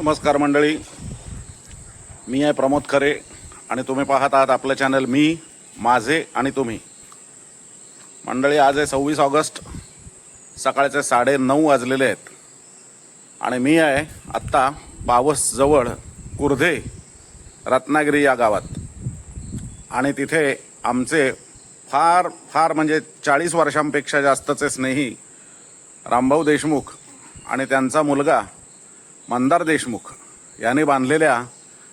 नमस्कार मंडळी. मी आहे प्रमोद खरे आणि तुम्ही पाहत आहात आपलं चॅनल मी माझे आणि तुम्ही. मंडळी आज आहे सव्वीस ऑगस्ट. सकाळचे साडे नऊ वाजलेले आहेत. आणि मी आहे आत्ता बावसजवळ कुर्धे रत्नागिरी या गावात. आणि तिथे आमचे फार फार म्हणजे चाळीस वर्षांपेक्षा जास्तचे स्नेही रामभाऊ देशमुख आणि त्यांचा मुलगा मंदार देशमुख यांनी बांधलेल्या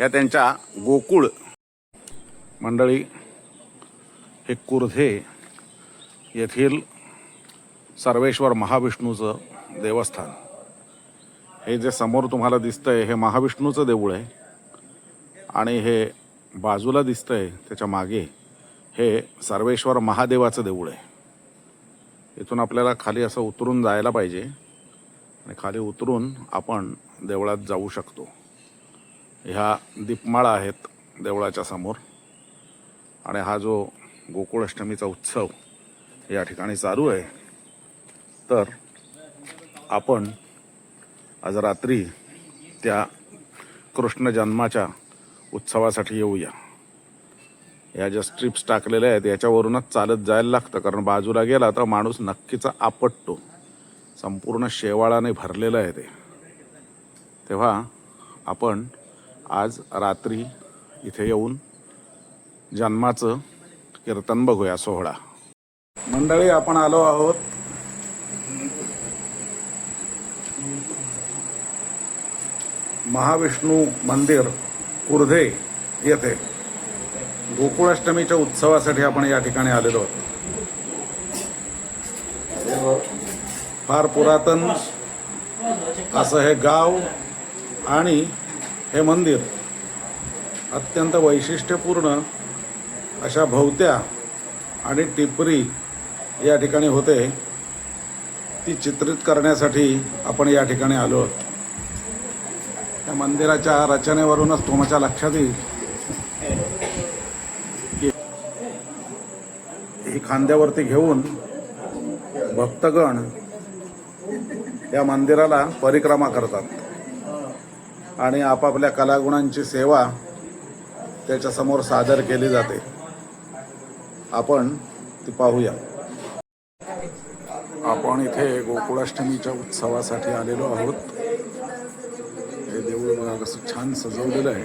या त्यांच्या गोकुळ मंडळी हे कुर्धे येथील सर्वेश्वर महाविष्णूचं देवस्थान. हे जे समोर तुम्हाला दिसतंय हे महाविष्णूचं देऊळ आहे आणि हे बाजूला दिसतंय त्याच्यामागे हे सर्वेश्वर महादेवाचं देऊळ आहे. इथून आपल्याला खाली असं उतरून जायला पाहिजे आणि खाली उतरून आपण देवळात जाऊ शकतो. ह्या दीपमाळा आहेत देवळाच्या समोर. आणि हा जो गोकुळाष्टमीचा उत्सव या ठिकाणी चालू आहे तर आपण आज रात्री त्या कृष्ण जन्माच्या उत्सवासाठी येऊया. या ज्या स्ट्रिप्स टाकलेल्या आहेत याच्यावरूनच चालत जायला लागतं. कारण बाजूला गेला तर माणूस नक्कीच आपटतो. संपूर्ण शेवाळाने भरलेलं आहे ते. तेव्हा आपण आज रात्री इथे येऊन जन्माचं कीर्तन बघूया सोहळा. मंडळी आपण आलो आहोत. महाविष्णू मंदिर कुर्धे येथे. गोकुळाष्टमीच्या उत्सवासाठी आपण या ठिकाणी आलेलो आहोत. फार पुरातन असं हे गाव आणि हे मंदिर अत्यंत वैशिष्ट्यपूर्ण अशा भोवत्या आणि टिपरी या ठिकाणी होते ती चित्रित करण्यासाठी आपण या ठिकाणी आलो आहोत. त्या मंदिराच्या रचनेवरूनच तुमच्या लक्षात येईल. की ही खांद्यावरती घेऊन भक्तगण या मंदिराला परिक्रमा करतात. आणि आपापल्या कलागुणांची सेवा त्याच्यासमोर सादर केली जाते. आपण ती पाहूया. आपण इथे गोकुळाष्टमीच्या उत्सवासाठी आलेलो आहोत. हे देऊळ बघा कसं छान सजवलेलं आहे.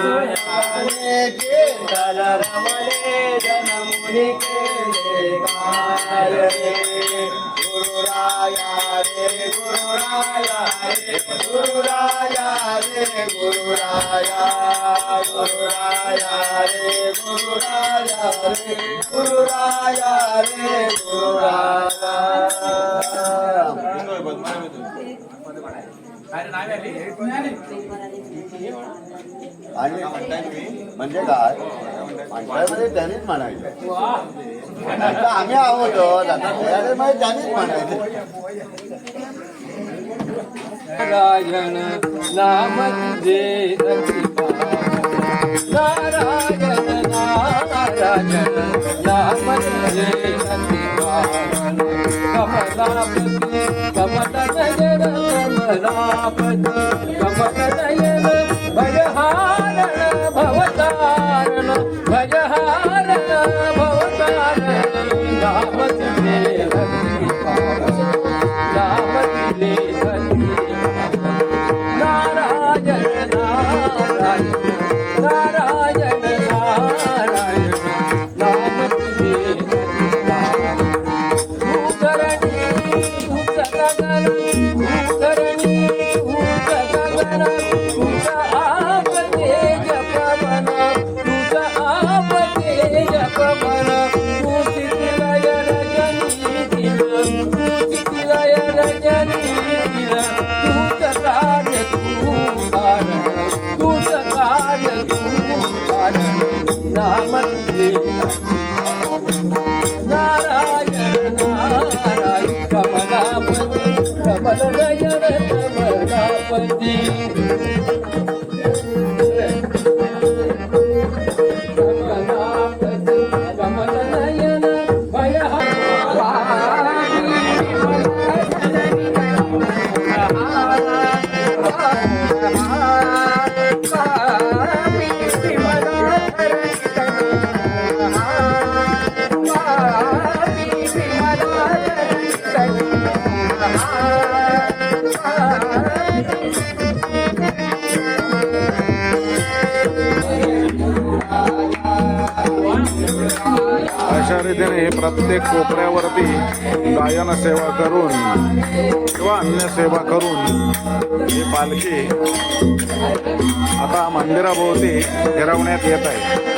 पालखी आता आणि म्हणजे काय म्हणताय त्यांनीच म्हणायचं आता आम्ही आहोत आता मध्ये त्यांनीच म्हणायचं नारायण नाम तुझे नारायण नारायण नाम तुझे कमलापती कमल नयन राम अशा प्रत्येक कोपऱ्यावरती गायन सेवा करून किंवा अन्य सेवा करून ही पालखी आता मंदिराभोवती फिरवण्यात येत आहे.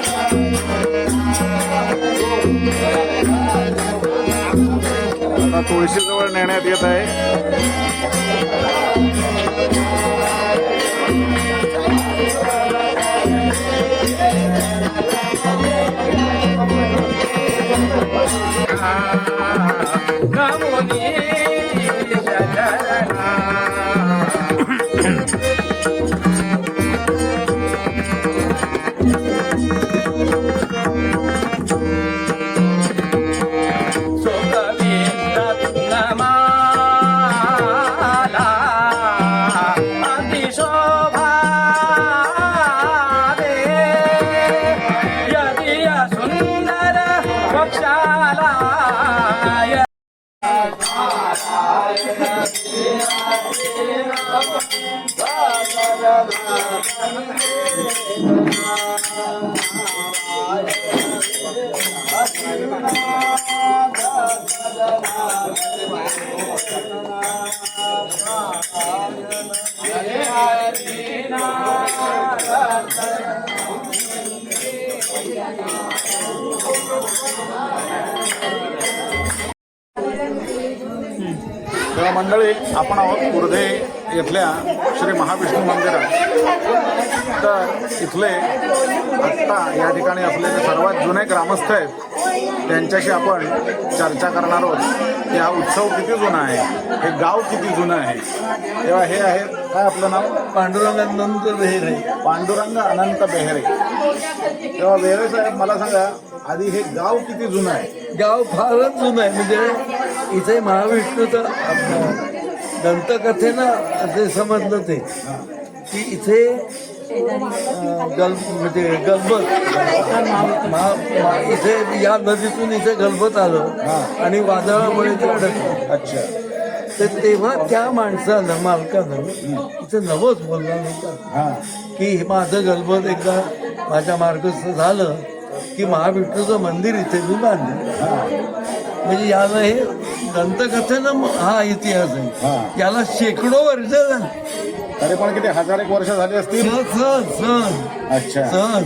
आता तुळशीजवळ नेण्यात येत आहे. सुंदर तेव्हा मंडळी आपण आहोत कुर्धे इथल्या श्री महाविष्णू मंदिरात. तर इथले आत्ता या ठिकाणी असलेले सर्वात जुने ग्रामस्थ आहेत त्यांच्याशी आपण चर्चा करणार आहोत. की हा उत्सव किती जुना आहे? हे गाव किती जुनं आहे? तेव्हा हे आहेत काय आपलं नाव? पांडुरंग अनंत बेहरे. पांडुरंग अनंत बेहरे. तेव्हा बेहरे साहेब मला सांगा आधी हे गाव किती जुनं आहे? गाव फारच जुनं आहे. म्हणजे इथे महाविष्णूचं दंतकथेनं असे समजलं ते की इथे गल म्हणजे गलबत. महा- इथे या नदीतून इथे गलबत आलं आणि वादळामुळे ते अडकलं. अच्छा. तर तेव्हा त्या माणसानं मालकानं इथं नवस बोलला नव्हता हां. की हे माझं गलबत एकदा माझ्या मार्गस्थ झालं की महाविष्णूचं मंदिर इथे मी बांधेन म्हणजे याला हे दंतकथेनं हा इतिहास हा. आहे याला शेकडो वर्ष झाली. तरी पण किती हजार एक वर्ष झाली असतील? सहज सहज सहज अच्छा. सहज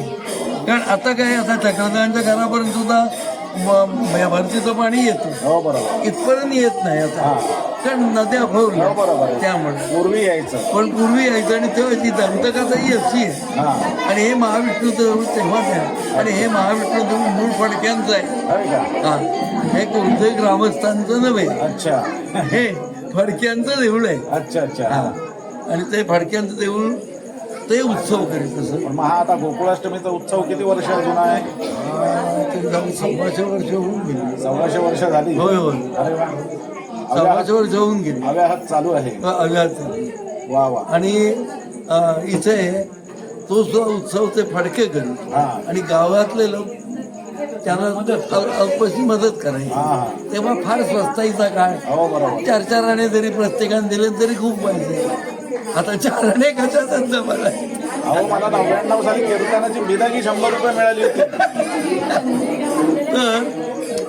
कारण आता काय आता चक्रधरांच्या घरापर्यंत सुद्धा म- भरतीचं पाणी येतं. हो बरोबर. इथपर्यंत येत नाही आता. कारण नद्या हो, बरोबर. फवल्या आहे. त्यामुळे. पूर्वी यायचं. पण पूर्वी यायचं आणि तेव्हा ती दंतकथाही अशी आहे. हा. आणि हे महाविष्णूचं देऊळ तेव्हाच आहे. आणि हे महाविष्णू देऊळ मूळ फडक्यांचं आहे. होय का? हा. हे कोणत्याही ग्रामस्थांचं नव्हे. अच्छा. हे फडक्यांचं देऊळ आहे. अच्छा अच्छा. हा. आणि ते फडक्यांचं देऊळ ते उत्सव करीत असं पण मग हा आता गोकुळाष्टमीचा उत्सव किती वर्ष जुना आहे? जाऊन सव्वाशे वर्ष होऊन गेली. सव्वाशे वर्ष झाली. होय होय. अरे वा. सव्वाशे वर्ष होऊन गेली. हव्या हात चालू आहे. अव्यात वा वा. आणि अं, इथे तो जो उत्सव ते फडके करीत. हा. आणि गावातले लोक त्यांना अल- अल्पशी मदत करायची. हा तेव्हा फार स्वस्ताईचा काळ. हो बरोबर. चार चार आणे जरी प्रत्येकाने दिले तरी खूप पाहिजे आता चार आणे कशात मला. अहो मला नव्याण्णव साली कीर्तनाची बिदागी शंभर रुपये मिळाली होती. तर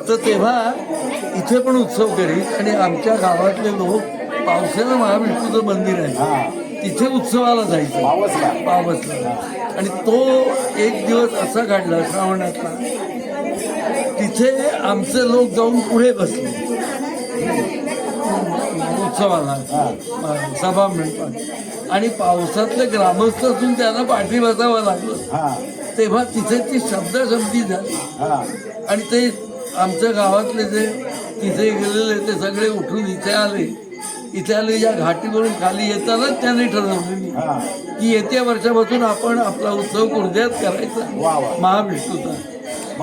तर तेव्हा इथे पण उत्सव करीत आणि आमच्या गावातले लोक पावसाला महाविष्णूचं मंदिर आहे. तिथे उत्सवाला जायचं. पावसला. आणि तो एक दिवस असा काढला श्रावणातला. तिथे आमचे लोक जाऊन पुढे बसले. उत्सवाला. सभा मंडपात आणि पावसातले ग्रामस्थ असून त्यांना पाठी बसावं लागलं. तेव्हा तिथे ती शब्दशब्दी झाली. आणि ते आमच्या गावातले जे तिथे गेलेले ते सगळे उठून इथे आले. इथे आले या घाटीवरून खाली येतानाच त्याने ठरवलेली. की येत्या वर्षापासून आपण आपला उत्सव कुर्द्यात करायचा. महाविष्णूचा.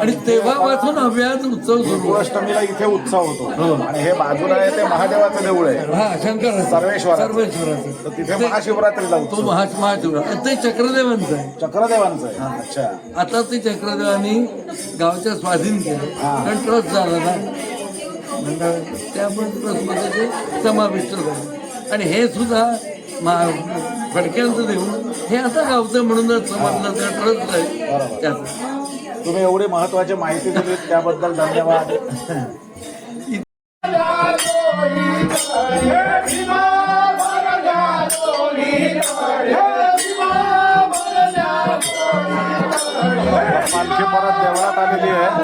आणि तेव्हापासून अव्याज उत्सव सुरू आहे. गोष्टमीला इथे उत्सव हो. होतो आणि हे बाजूला आहे ते महादेवाचं देऊळ आहे. हा शंकर सर्वेश्वराचं. सर्वेश्वराचं. तर तिथे महाशिवरात्रीला तो उत्सव. महा महाशिवरात्र ते चक्रदेवांचं आहे. चक्रदेवांचं आहे. अच्छा. आता ते चक्रदेवानी गावच्या स्वाधीन केलं. कारण ट्रस्ट झाला ना. म्हणजे त्यामुळे ट्रस्टमध्ये ते समाविष्ट झाले. आणि हे सुद्धा मा फडक्यांचं देऊन हे आता गावचं म्हणूनच समजलं त्या ट्रस्ट आहे. त्याचं. तुम्ही एवढी महत्वाची माहिती दिली त्याबद्दल धन्यवाद. पालखी परत देवळात आलेली आहे.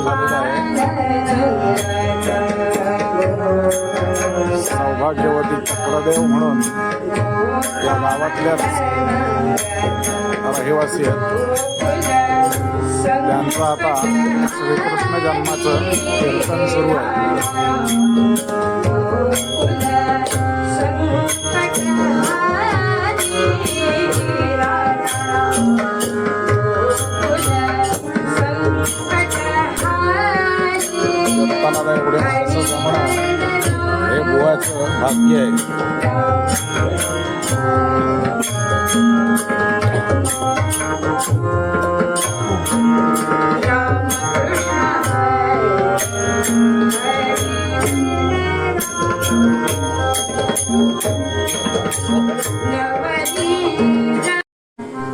सुरू आहे. सौभाग्यवती चक्रदेव म्हणून या गावातल्याच रहिवासी आहेत. त्यांचं आता श्रीकृष्ण जन्माचं कीर्तन सुरू आहे. कीर्तनाला एवढे माणसं जमणं हे बुवाचं भाग्य आहे.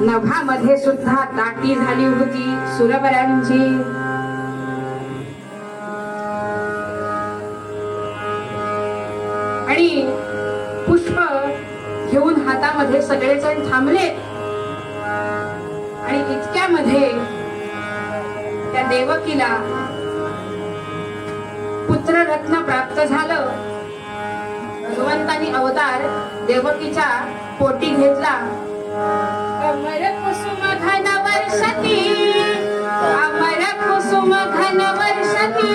नभामध्ये सुद्धा दाटी झाली होती सुरवरांची आणि पुष्प घेऊन हातामध्ये सगळेजण थांबले. आणि इतक्यामध्ये त्या देवकीला पुत्ररत्न प्राप्त झालं. भगवंतानी अवतार देवकीच्या पोटी घेतला. अमर कुसुम घन वर्षती अमर कुसुम घन वर्षती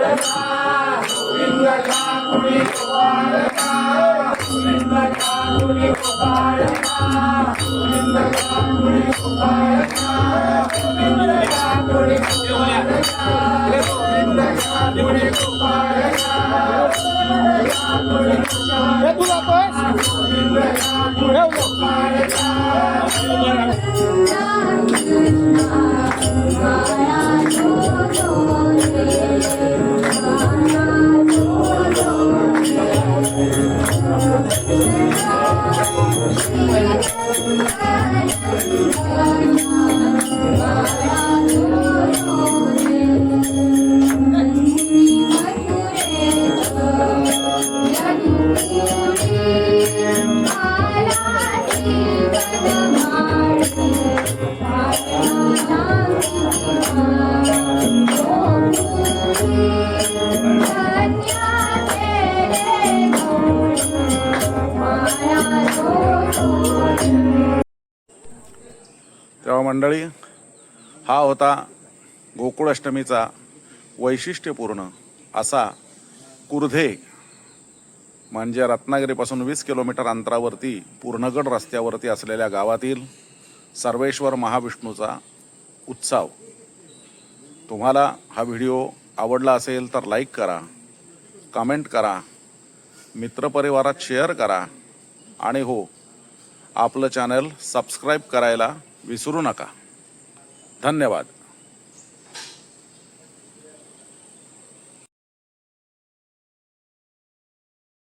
राम कृष्ण दर्शनासाठी येतोय तेव्हा गोकुळ अष्टमीचा वैशिष्ट्यपूर्ण असा कुर्धे म्हणजे रत्नागिरीपासून वीस किलोमीटर अंतरावरती पूर्णगड रस्त्यावरती असलेल्या गावातील सर्वेश्वर महाविष्णूचा उत्सव. तुम्हाला हा व्हिडिओ आवडला असेल तर लाईक करा कमेंट करा मित्रपरिवारात शेअर करा आणि हो आपलं चॅनल सबस्क्राईब करायला विसरू नका. धन्यवाद.